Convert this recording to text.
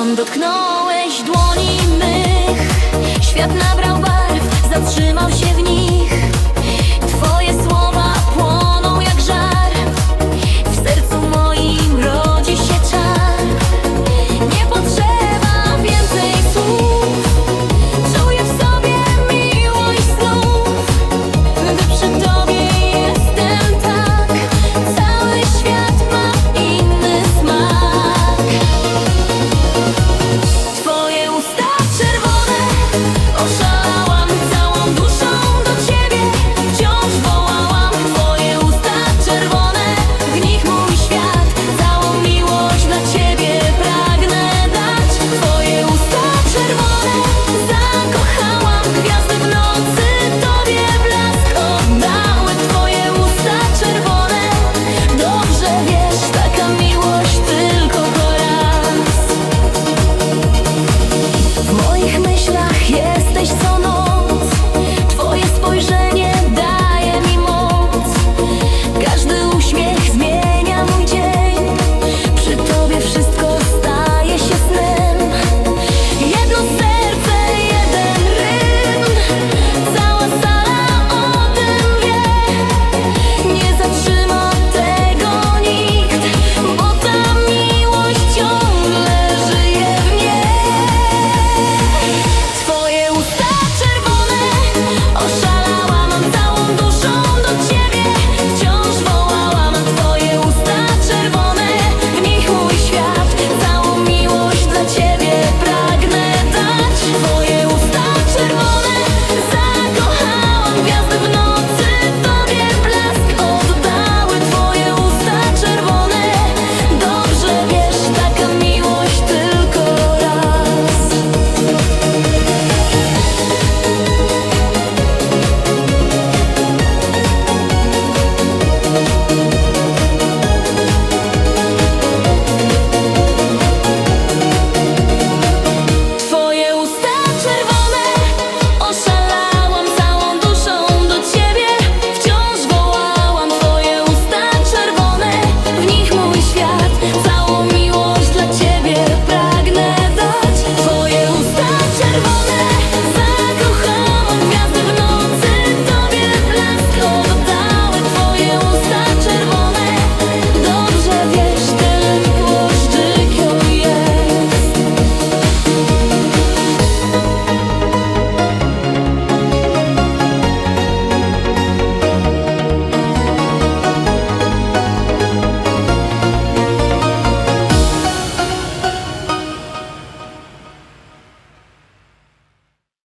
Odkąd dotknąłeś dłoni mych. Świat nabrał